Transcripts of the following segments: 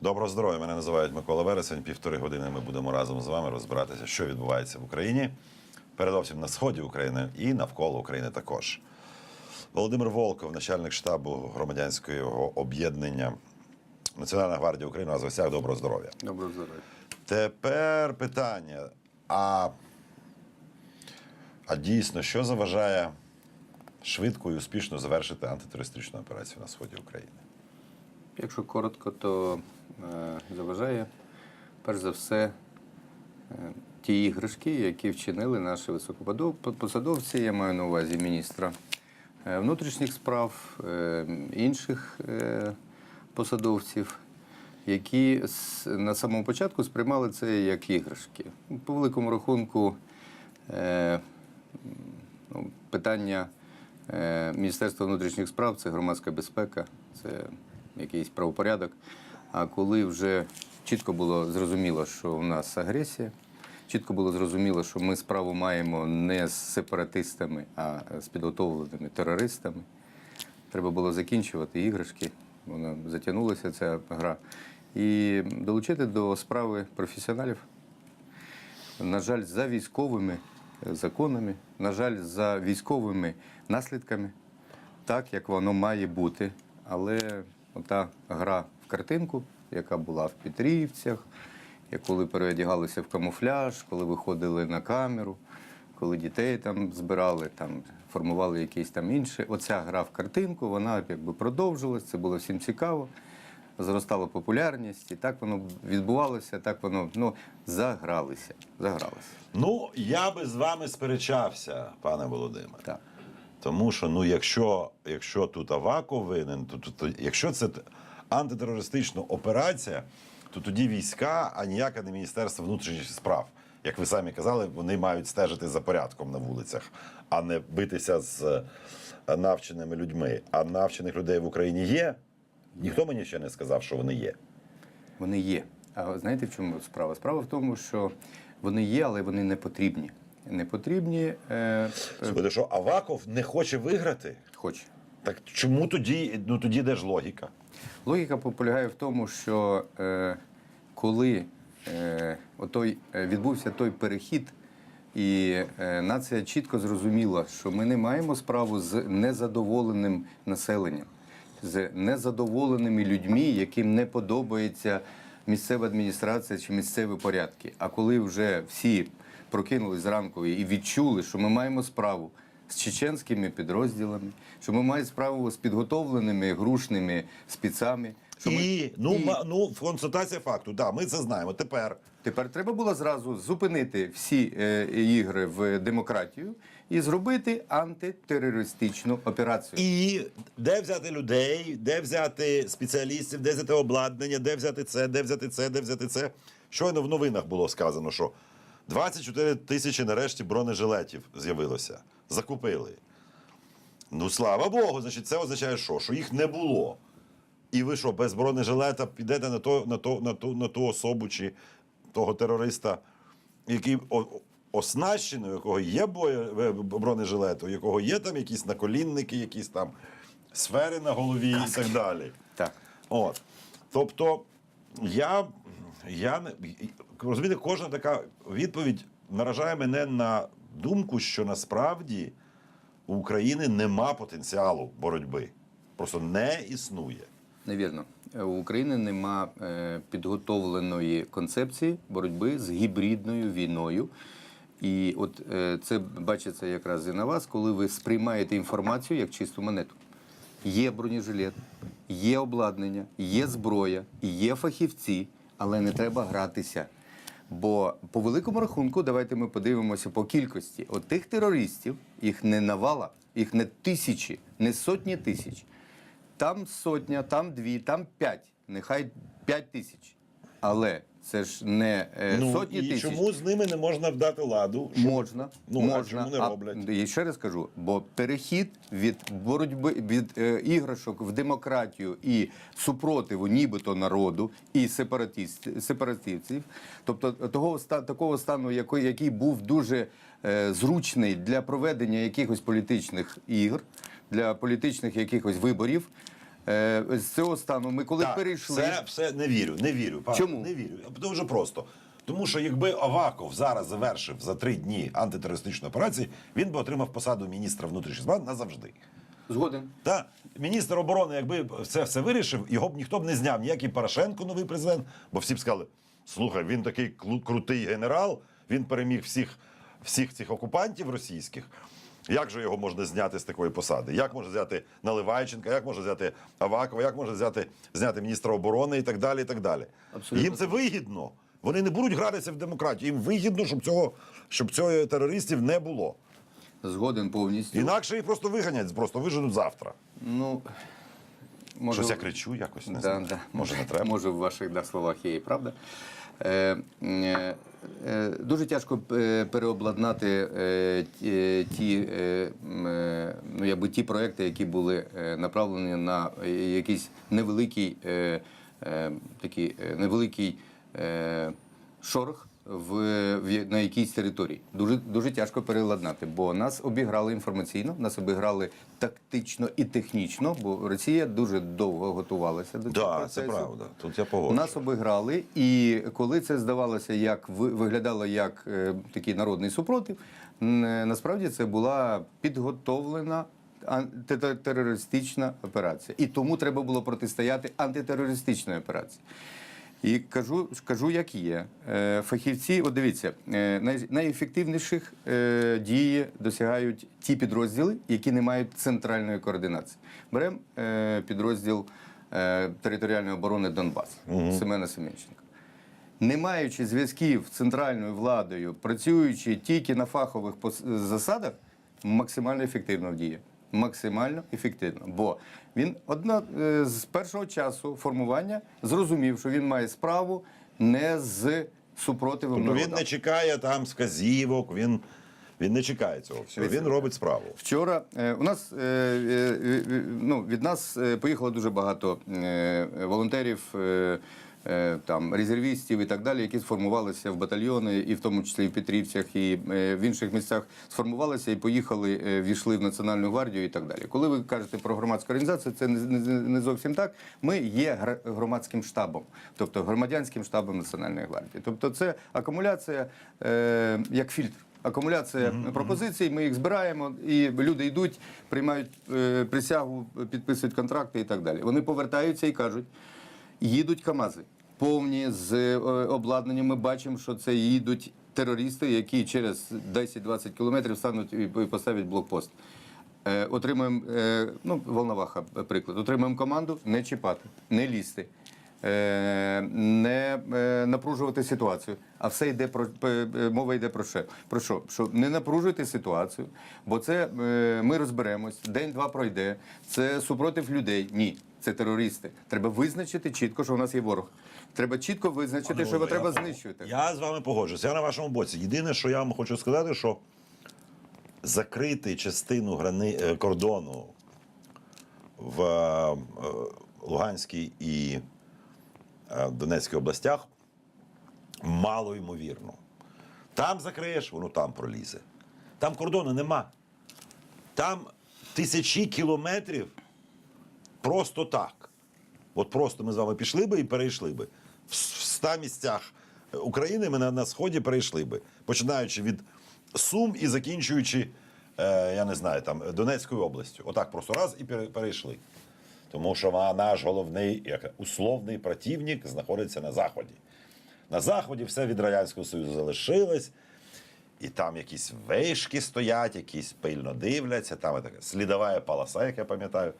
Доброго здоров'я! Мене називають Микола Вересень. Півтори години ми будемо разом з вами розбиратися, що відбувається в Україні, передовсім на сході України і навколо України також. Володимир Волков, начальник штабу громадянського об'єднання Національна гвардія України, нас в гостях. Доброго здоров'я. Доброго здоров'я. Тепер питання: а, а дійсно, що заважає швидко і успішно завершити антитерористичну операцію на сході України? Якщо коротко, то е, заважає перш за все е, ті іграшки, які вчинили наші високопосадовці, я маю на увазі міністра е, внутрішніх справ, е, інших е, посадовців, які на самому початку сприймали це як іграшки. По великому рахунку, е, ну, питання е, Міністерства внутрішніх справ це громадська безпека, це якийсь правопорядок. А коли вже чітко було зрозуміло, що у нас агресія, чітко було зрозуміло, що ми справу маємо не з сепаратистами, а з підготовленими терористами. Треба було закінчувати іграшки. Вона затягнулася ця гра. І долучити до справи професіоналів на жаль, за військовими законами, на жаль, за військовими наслідками, так як воно має бути. Але ота гра в картинку, яка була в Петрівцях, коли переодягалися в камуфляж, коли виходили на камеру, коли дітей там збирали, там формували якісь там інші. Оця гра в картинку, вона якби продовжилась, це було всім цікаво. Зростала популярність, і так воно відбувалося, так воно ну, загралися. Загралися. Ну, я би з вами сперечався, пане Володимире. Так. Тому що, ну, якщо, якщо тут Аваков винен, то, то, то якщо це антитерористична операція, то тоді війська, а ніяке не Міністерство внутрішніх справ. Як ви самі казали, вони мають стежити за порядком на вулицях, а не битися з е, навченими людьми. А навчених людей в Україні є. Ніхто мені ще не сказав, що вони є. Вони є. А знаєте, в чому справа? Справа в тому, що вони є, але вони не потрібні. Не потрібні, е, е, Слухайте, що Аваков не хоче виграти? хоч. Так чому тоді, ну тоді де ж логіка? Логіка полягає в тому, що е, коли е, отой, е, відбувся той перехід, і е, нація чітко зрозуміла, що ми не маємо справу з незадоволеним населенням, з незадоволеними людьми, яким не подобається місцева адміністрація чи місцеві порядки. А коли вже всі прокинулись зранку і відчули, що ми маємо справу з чеченськими підрозділами, що ми маємо справу з підготовленими грушними спецами. І, ну, І ма- ну, констатація факту, да, ми це знаємо. Тепер тепер треба було зразу зупинити всі е, ігри в демократію і зробити антитерористичну операцію. І де взяти людей, де взяти спеціалістів, де взяти обладнання, де взяти це, де взяти це, де взяти це. Щойно в новинах було сказано, що 24 тисячі нарешті бронежилетів з'явилося. Закупили. Ну, слава Богу, значить, це означає, що? Що їх не було. І ви що, без бронежилета підете на, то, на, то, на, ту, на ту особу чи того терориста, який оснащений, у якого є боє, е, бронежилет, у якого є там якісь наколінники, якісь там сфери на голові і так далі. Так. От. Тобто, я, я не розумієте, кожна така відповідь наражає мене на думку, що насправді у України нема потенціалу боротьби. Просто не існує. Невірно. Е, У України нема е, підготовленої концепції боротьби з гібридною війною. І от е, це бачиться якраз і на вас, коли ви сприймаєте інформацію як чисту монету. Є бронежилет, є обладнання, є зброя, є фахівці, але не треба гратися. Бо по великому рахунку, давайте ми подивимося по кількості. От тих терористів, їх не навала, їх не тисячі, не сотні тисяч. Там сотня, там дві, там п'ять. Нехай п'ять тисяч. Але це ж не е, сотні Ну, і тисяч. чому з ними не можна вдати ладу? Що- Можна, Ну, а можна. чому не роблять? І ще раз кажу, бо перехід від боротьби від е, іграшок в демократію і супротиву, нібито народу і сепаратист, сепаратистів, тобто того ста- такого стану, який, який був дуже е, зручний для проведення якихось політичних ігр, для політичних якихось виборів. Е, З цього стану ми коли Так, перейшли. Все, все не вірю, не вірю. Павло, Чому? Не вірю. Дуже просто. Тому що якби Аваков зараз завершив за три дні антитерористичну операцію, він би отримав посаду міністра внутрішніх справ назавжди. Згоден. Та міністр оборони, якби це все вирішив, його б ніхто б не зняв. Ніякий Порошенко, новий президент, бо всі б сказали: слухай, він такий крутий генерал, він переміг всіх, всіх цих окупантів російських. Як же його можна зняти з такої посади? Як можна взяти Наливайченка, як можна взяти Авакова, як можна взяти зняти міністра оборони і так далі. І так далі. Абсолютно. Їм це вигідно. Вони не будуть гратися в демократію. Їм вигідно, щоб цього, щоб цього терористів не було. Згоден повністю. Інакше їх просто виганять, просто виженуть завтра. Ну, може, Щось я кричу якось, не Да, знаю. да. Може, не треба. Може, в ваших да, словах є і правда. Е, е, е, дуже тяжко е, переобладнати е, ті, е, е, ну, якби ті проекти, які були е, направлені на е, якийсь невеликий, е, е, такий, е, невеликий е, шорох в, в на якійсь території. Дуже дуже тяжко переладнати, бо нас обіграли інформаційно, нас обіграли тактично і технічно, бо Росія дуже довго готувалася до цього Так, це правда. Тут я погоджуюсь. Нас обіграли, і коли це здавалося, як виглядало як е, такий народний супротив, н- насправді це була підготовлена антитерористична операція. І тому треба було протистояти антитерористичній операції. І кажу, кажу, як є. Е, Фахівці, от дивіться, е, найефективніших е, дії досягають ті підрозділи, які не мають центральної координації. Беремо підрозділ територіальної оборони Донбас Семена Семенченка. Не маючи зв'язків з центральною владою, працюючи тільки на фахових засадах, максимально ефективно діє. Максимально ефективно. Бо він одна е, з першого часу формування зрозумів, що він має справу не з супротивом Тобто він не чекає там сказівок, він, він не чекає цього всього. Він робить справу. Вчора е, у нас е, ну, від нас поїхало дуже багато волонтерів, там резервістів і так далі, які сформувалися в батальйони, і в тому числі в Петрівцях, і е, в інших місцях сформувалися і поїхали, е, війшли в Національну гвардію і так далі. Коли ви кажете про громадську організацію, це не, зовсім так. Ми є громадським штабом, тобто громадянським штабом Національної гвардії. Тобто, це акумуляція е, як фільтр. Акумуляція пропозицій, ми їх збираємо, і люди йдуть, приймають е, присягу, підписують контракти і так далі. Вони повертаються і кажуть: їдуть КАМАЗи повні з е, обладнанням. Ми бачимо, що це їдуть терористи, які через 10-20 кілометрів стануть і поставлять блокпост. Е, отримуємо, е, ну, Волноваха, приклад. Отримуємо команду не чіпати, не лізти. Не напружувати ситуацію, а все йде про мова йде про що? Про що? Що не напружуйте ситуацію, бо це ми розберемось, день-два пройде. Це супротив людей. Ні, це терористи. Треба визначити чітко, що у нас є ворог. Треба чітко визначити, що його треба знищувати. Я з вами погоджуюся. Я на вашому боці. Єдине, що я вам хочу сказати, що закрити частину грани... е, кордону в е, Луганській і е, Донецькій областях мало ймовірно. Там закриєш, воно там пролізе. Там кордону нема. Там тисячі кілометрів просто так. От просто ми з вами пішли би і перейшли би. В с- в ста місцях України ми на, сході перейшли би, починаючи від Сум і закінчуючи, е, я не знаю, там Донецькою областю. Отак просто раз і перейшли. Тому що наш головний як, условний противник знаходиться на Заході. На Заході все від Радянського Союзу залишилось. І там якісь вишки стоять, якісь пильно дивляться, там така слідова полоса, як я пам'ятаю.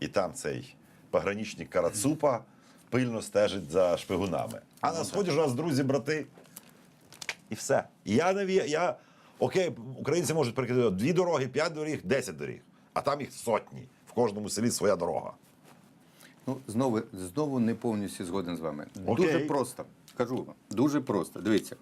І там цей пограничник Карацупа пильно стежить за шпигунами. А на сході ж у нас друзі, брати. І все. І я не ві- я Окей, українці можуть перекидати дві дороги, п'ять доріг, десять доріг. А там їх сотні. В кожному селі своя дорога. Ну, знову, знову не повністю згоден з вами. Окей. Дуже просто. Кажу вам, дуже просто. Дивіться,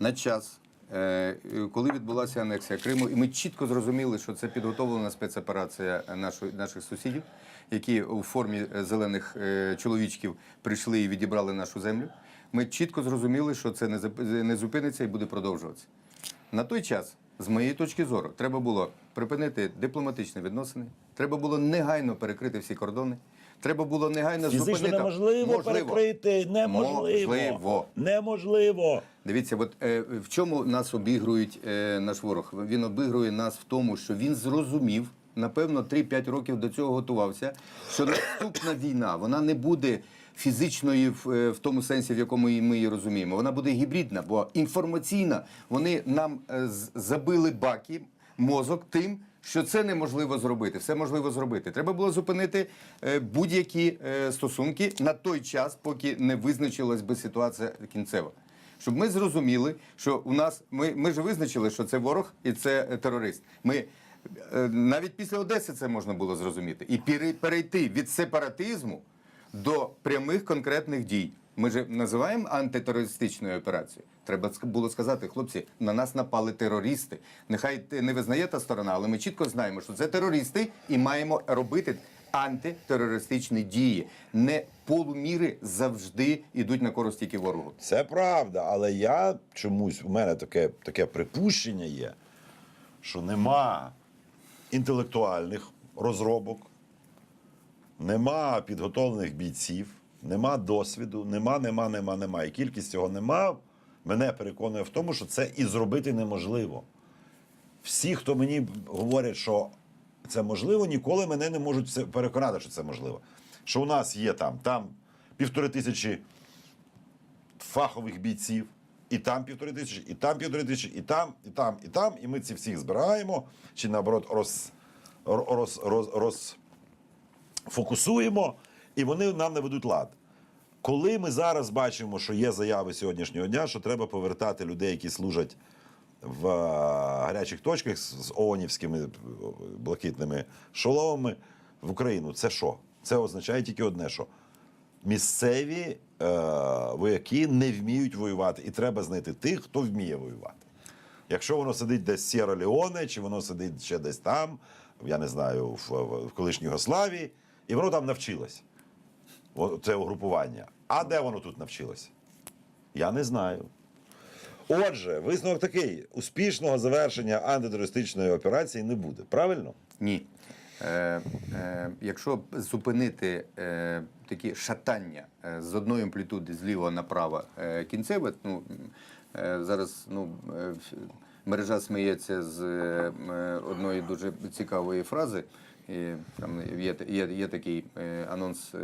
на час, е, коли відбулася анексія Криму, і ми чітко зрозуміли, що це підготовлена спецоперація нашої, наших сусідів, які у формі е, зелених е, чоловічків прийшли і відібрали нашу землю. Ми чітко зрозуміли, що це не зупиниться і буде продовжуватися. На той час, з моєї точки зору, треба було припинити дипломатичні відносини. Треба було негайно перекрити всі кордони. Треба було негайно Фізично зупинити. неможливо, перекрити. Неможливо. Можливо. Неможливо. Дивіться, от е, в чому нас обігрують е, наш ворог? Він обігрує нас в тому, що він зрозумів, напевно, 3-5 років до цього готувався, що наступна війна вона не буде фізичною в, е, в тому сенсі, в якому ми її розуміємо. Вона буде гібридна, бо інформаційна вони нам е, забили баки, мозок тим. Що це неможливо зробити, все можливо зробити. Треба було зупинити е, будь-які стосунки на той час, поки не визначилась би ситуація кінцева щоб ми зрозуміли, що у нас ми, ми ж визначили, що це ворог і це терорист. Ми навіть після Одеси це можна було зрозуміти і пере- перейти від сепаратизму до прямих конкретних дій. Ми ж називаємо антитерористичною операцією. Треба було сказати, хлопці, на нас напали терористи. Нехай не визнає та сторона, але ми чітко знаємо, що це терористи, і маємо робити антитерористичні дії. Не полуміри завжди йдуть на користь тільки ворогу. Це правда, але я чомусь у мене таке, таке припущення є, що нема інтелектуальних розробок, нема підготовлених бійців, нема досвіду, нема, нема, нема, нема. І кількість цього нема, мене переконує в тому, що це і зробити неможливо. Всі, хто мені говорять, що це можливо, ніколи мене не можуть переконати, що це можливо. Що у нас є там, там півтори тисячі фахових бійців, і там півтори тисячі, і там півтори тисячі, і там, і там, і там. І ми ці всіх збираємо, чи наоборот роз, роз, роз, роз, фокусуємо, і вони нам не ведуть лад. Коли ми зараз бачимо, що є заяви сьогоднішнього дня, що треба повертати людей, які служать в е, гарячих точках з ООНівськими е, блакитними шоломами в Україну, це що? Це означає тільки одне, що місцеві е, вояки не вміють воювати, і треба знайти тих, хто вміє воювати. Якщо воно сидить десь Сєра Леоне, чи воно сидить ще десь там, я не знаю, в, в, в колишній Югославії, і воно там навчилось. Це угрупування. А де воно тут навчилось? Я не знаю. Отже, висновок такий: успішного завершення антитерористичної операції не буде. Правильно? Ні. Е, е, якщо зупинити е, такі шатання е, з одної амплітуди зліва направо е, кінцеве, ну е, зараз ну, мережа сміється з одної дуже цікавої фрази. І там є, є, є такий анонс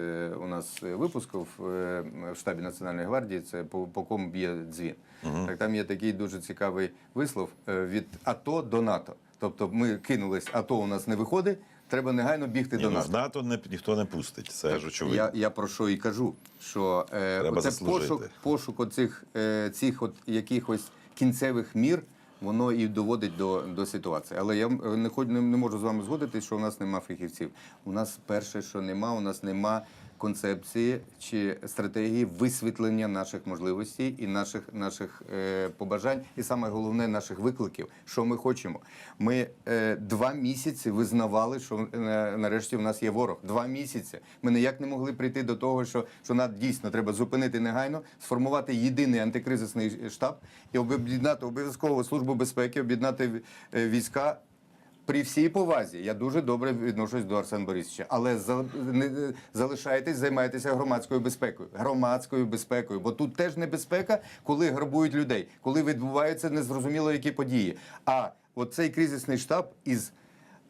у нас випуску в, штабі Національної гвардії. Це по, по кому б'є дзвін. Так там є такий дуже цікавий вислов від АТО до НАТО. Тобто ми кинулись, АТО у нас не виходить. Треба негайно бігти Ні, до ну, НАТО. в НАТО не, ніхто не пустить. Це ж очевидно. Я, я про що і кажу, що е, це пошук, пошук оцих е, цих от якихось кінцевих мір, воно і доводить до, до ситуації. Але я е, не, не, не можу з вами згодитись, що у нас нема фахівців. У нас перше, що нема, у нас нема концепції чи стратегії висвітлення наших можливостей і наших, наших е, побажань, і саме головне наших викликів, що ми хочемо. Ми е, два місяці визнавали, що е, нарешті в нас є ворог. Два місяці. Ми ніяк не могли прийти до того, що, що нам дійсно треба зупинити негайно, сформувати єдиний антикризисний штаб і об'єднати обов'язково службу безпеки, об'єднати е, війська. При всій повазі я дуже добре відношусь до Арсена Борисовича, але за, не, залишайтесь, займайтеся громадською безпекою. Громадською безпекою, бо тут теж небезпека, коли грабують людей, коли відбуваються незрозуміло які події. А оцей кризисний штаб із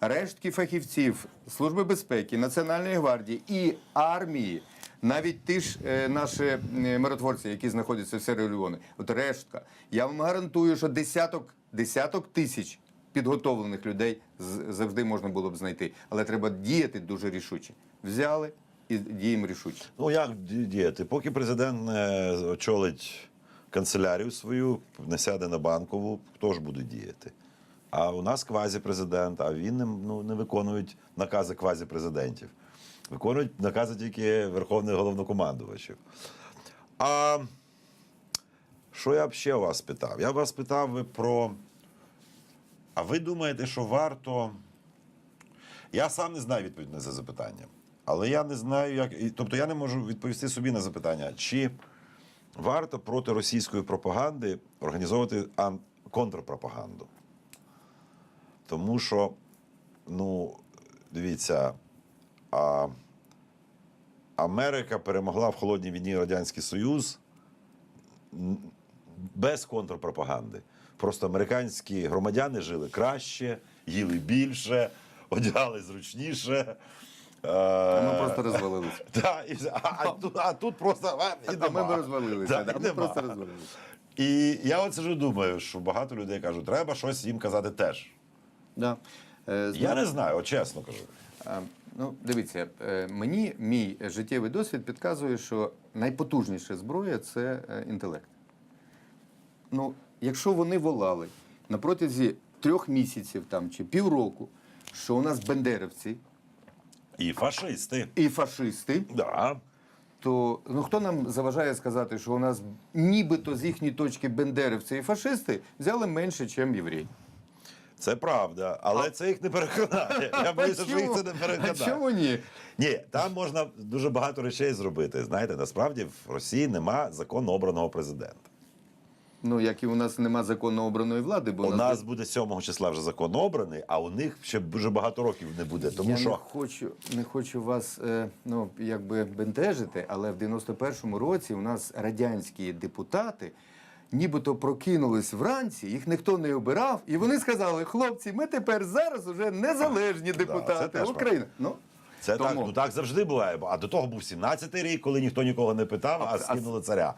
рештки фахівців Служби безпеки, Національної гвардії і армії. Навіть ті ж е, наші е, миротворці, які знаходяться в Сєрі Леоне, от рештка. Я вам гарантую, що десяток, десяток тисяч підготовлених людей завжди можна було б знайти. Але треба діяти дуже рішуче. Взяли і діємо рішуче. Ну як діяти? Поки президент не очолить канцелярію свою, не сяде на банкову, хто ж буде діяти? А у нас квазі-президент, а він не, ну, не виконують накази квазі-президентів. Виконують накази тільки Верховних головнокомандувачів. А що я б ще вас питав? Я вас питав про. А ви думаєте, що варто. Я сам не знаю відповідь на це запитання. Але я не знаю, як. Тобто я не можу відповісти собі на запитання, чи варто проти російської пропаганди організовувати ан- контрпропаганду. Тому що ну, дивіться, а, Америка перемогла в холодній війні Радянський Союз без контрпропаганди. Просто американські громадяни жили краще, їли більше, одягали зручніше. Ми Е, просто розвалилися. а, тут, просто і ми розвалилися. І Ми просто розвалилися. І я от сижу думаю, що багато людей кажуть, треба щось їм казати теж. Да. Е, Я не знаю, от чесно кажу. Ну, дивіться, е, мені мій життєвий досвід підказує, що найпотужніша зброя це інтелект. Ну, якщо вони волали на протязі трьох місяців там, чи півроку, що у нас бендерівці І фашисти. і фашисти, Да. то ну, хто нам заважає сказати, що у нас нібито з їхньої точки бендерівці і фашисти взяли менше, ніж євреї? Це правда, але це їх не переконає. Я боюся, що їх це не А переконає. чому ні? Ні, там можна дуже багато речей зробити. Знаєте, насправді в Росії нема законно обраного президента. Ну, як і у нас нема законно обраної влади, бо У нас нас буде 7 числа вже законно обраний, а у них ще дуже багато років не буде. Тому я що не хочу, не хочу вас е, ну, якби бентежити, але в 91-му році у нас радянські депутати нібито прокинулись вранці, їх ніхто не обирав, і вони сказали: хлопці, ми тепер зараз уже незалежні депутати теж України. Ну, Це тому. так, ну так завжди буває. А до того був 17-й рік, коли ніхто нікого не питав, а А- скинули царя.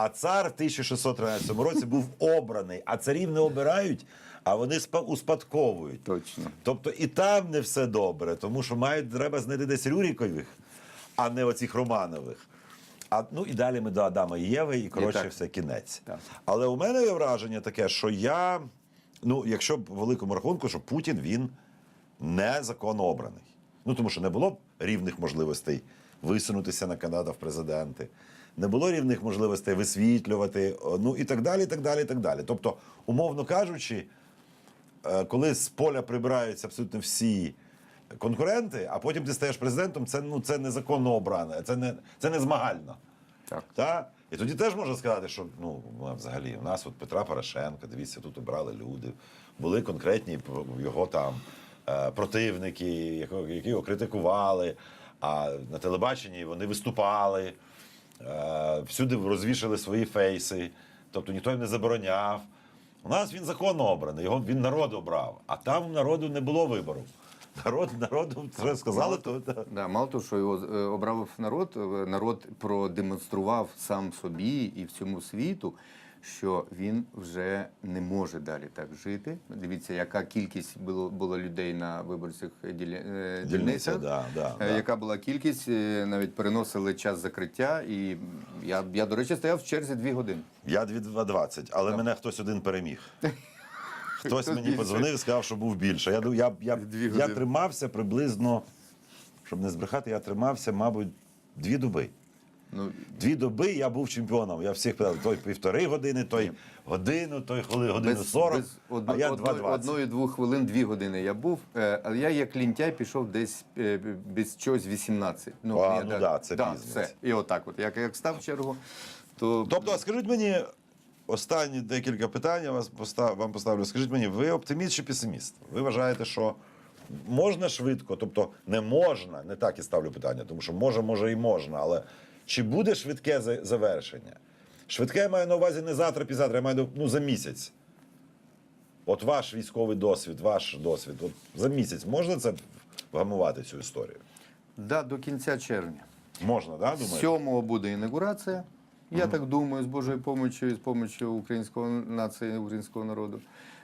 А цар в 1613 році був обраний, а царів не обирають, а вони спа- успадковують. Точно. Тобто і там не все добре, тому що мають треба знайти десь Рюрікових, а не оцих Романових. А ну і далі ми до Адама і Єви, і коротше, так. все кінець. Так. Але у мене є враження таке, що я, ну, якщо б великому рахунку, що Путін він незаконно обраний. Ну тому що не було б рівних можливостей висунутися на кандидата в президенти, не було рівних можливостей висвітлювати, ну і так далі, і так далі, і так далі. Тобто, умовно кажучи, е, коли з поля прибираються абсолютно всі конкуренти, а потім ти стаєш президентом, це ну це незаконно обране, це не це не змагально. Так. Та? І тоді теж можна сказати, що ну взагалі у нас от Петра Порошенка, дивіться, тут обрали люди, були конкретні його там е, противники, які його критикували. А на телебаченні вони виступали, е, всюди розвішали свої фейси, тобто ніхто їм не забороняв. У нас він законно обраний, його він народ обрав, а там народу не було вибору. Народ, народу це сказали, то да. Да, мало того, що його е, обрав народ, е, народ продемонстрував сам собі і всьому світу, що він вже не може далі так жити. Дивіться, яка кількість було, було людей на виборчих ділі, е, Дільниця, дільницях. да, да, Е, да. Яка була кількість, е, навіть переносили час закриття, і я, я до речі, стояв в черзі дві години. Я 2,20, але мене хтось один переміг. Хтось мені подзвонив і сказав, що був більше. Я, я, я, я тримався приблизно, щоб не збрехати, я тримався, мабуть, дві доби. Ну, Дві доби я був чемпіоном. Я всіх питав, той півтори години, той годину, той хвили- годину 40, одно- а я одно- 2,20. одної-двох хвилин, дві години я був. е, Але я як лінтяй пішов десь е, без чогось 18. А, я- ну да, це пізно. все. І отак от. Як, як став в чергу, то Тобто, а скажіть мені, останні декілька питань я вас постав, вам поставлю. Скажіть мені, ви оптиміст чи песиміст? Ви вважаєте, що можна швидко, тобто не можна, не так і ставлю питання, тому що може, може і можна, але чи буде швидке завершення? Швидке я маю на увазі не завтра, пізавтра, я маю на- ну, за місяць. От ваш військовий досвід, ваш досвід, от за місяць можна це вгамувати цю історію? да, до кінця червня. Можна, да, думаєте? Сьомого буде інаугурація. Я так думаю, з Божою помочю і з помочю українського нації, українського народу.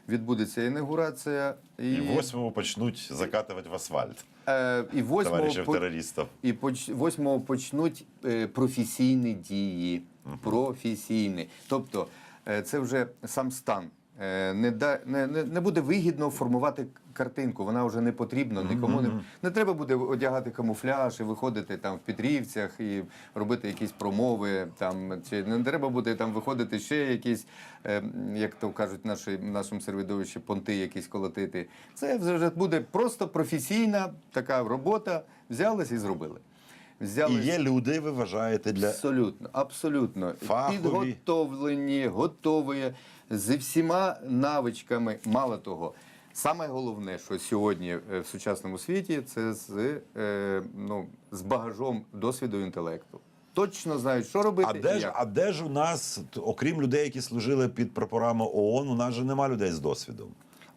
Відбудеться інаугурація. І, І восьмого почнуть закатувати в асфальт е, і восьмого по- терористів. І поч... восьмого почнуть е, професійні дії. Професійні. Тобто е, це вже сам стан. Е, Не, да, не, не, не буде вигідно формувати картинку, вона вже не потрібна, нікому не, не треба буде одягати камуфляж і виходити там в Петрівцях і робити якісь промови. Там, чи не треба буде там виходити ще якісь, е, як то кажуть, наші, в нашому сервідовищі понти якісь колотити. Це вже буде просто професійна така робота. Взялись і зробили. І є люди, ви вважаєте, для абсолютно, абсолютно Фахові. підготовлені, готові зі всіма навичками. Мало того, Саме головне, що сьогодні е, в сучасному світі, це з, е, ну, з багажом досвіду інтелекту. Точно знають, що робити. А де ж, а де ж у нас, окрім людей, які служили під прапорами ООН, у нас же нема людей з досвідом.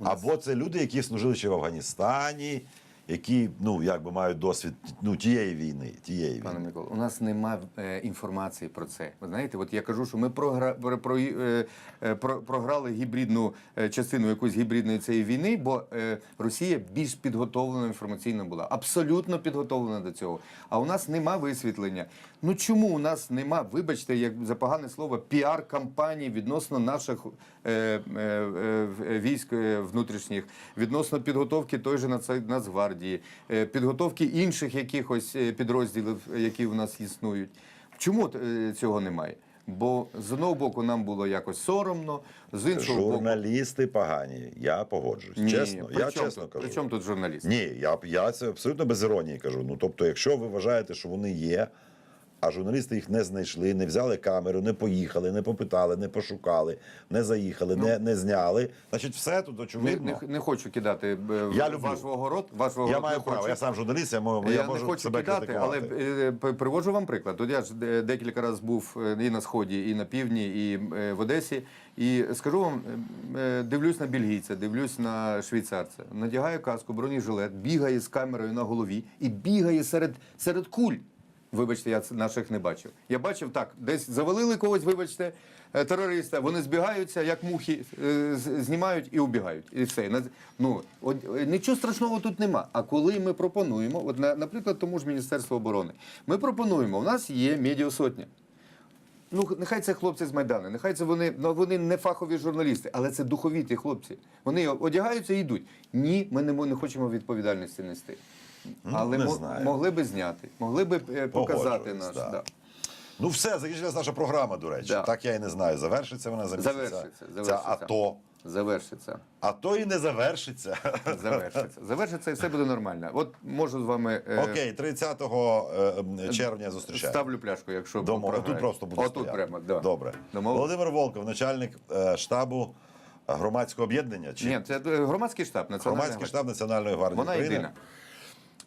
Або це люди, які служили ще в Афганістані, які ну якби мають досвід ну, тієї війни. Тієї Пане війни. Микола, у нас немає е, інформації про це. Ви знаєте, от я кажу, що ми програ... про, про, е, е, про, програли гібридну е, частину якоїсь гібридної цієї війни, бо е, Росія більш підготовлена інформаційно була, абсолютно підготовлена до цього. А у нас нема висвітлення. Ну чому у нас нема, вибачте, як за погане слово, піар-кампаній відносно наших е, е, е, військ е, внутрішніх, відносно підготовки той же Нацгвардії, е, підготовки інших якихось е, підрозділів, які в нас існують. Чому е, цього немає? Бо з одного боку нам було якось соромно, з іншого боку. Журналісти погані. Я погоджуюсь. Ні, чесно, я чому чесно тут, кажу. При чому тут журналіст? Ні, я, я це абсолютно без іронії кажу. Ну тобто, якщо ви вважаєте, що вони є, а журналісти їх не знайшли, не взяли камеру, не поїхали, не попитали, не пошукали, не заїхали, не, не зняли. Значить, все тут Не, очевидно. не, не хочу кидати е, Я люблю. ваш огород. Ваш Я маю право, хочу. я сам журналіст, я, можу, я, Я, можу не хочу себе кидати, але критикувати. е, п- приводжу вам приклад. От я ж декілька разів був е, і на сході, і на півдні, і е, в Одесі. І скажу вам, дивлюсь на бельгійця, дивлюсь на швейцарця, надягає каску, бронежилет, бігає з камерою на голові і бігає серед, серед куль. Вибачте, я наших не бачив. Я бачив так, десь завалили когось, вибачте, е, терориста. Вони збігаються, як мухи, е, знімають і убігають. І все. Ну, от, е, нічого страшного тут нема. А коли ми пропонуємо, от, на- наприклад, тому ж Міністерство оборони, ми пропонуємо, у нас є медіасотня. Ну, нехай це хлопці з Майдану, нехай це вони, ну, вони не фахові журналісти, але це духовіті хлопці. Вони одягаються і йдуть. Ні, ми не, мо- не хочемо відповідальності нести. Але не мо- знаю. могли би зняти, могли би е, показати Погоджуюсь, наш. да. Да. Ну все, закінчилась наша програма, до речі. Да. Так я і не знаю, завершиться вона за місяця. Завершиться, Ця завершиться. АТО. Завершиться. А то і не завершиться. Завершиться. Завершиться і все буде нормально. От можу з вами е, Окей, 30 е, червня зустрічаємо. ставлю пляшку, якщо Домо. програю. Отут просто буде Отут стояти. прямо, да. Добре. Домовились? Володимир Волков, начальник е, штабу громадського об'єднання. Чи Ні, це е, громадський штаб національний. громадський штаб Національної гвардії Вона України. єдина.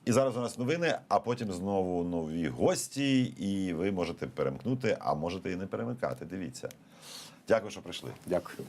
І зараз у нас новини, а потім знову нові гості, і ви можете перемкнути, а можете і не перемикати. Дивіться. Дякую, що прийшли. Дякую.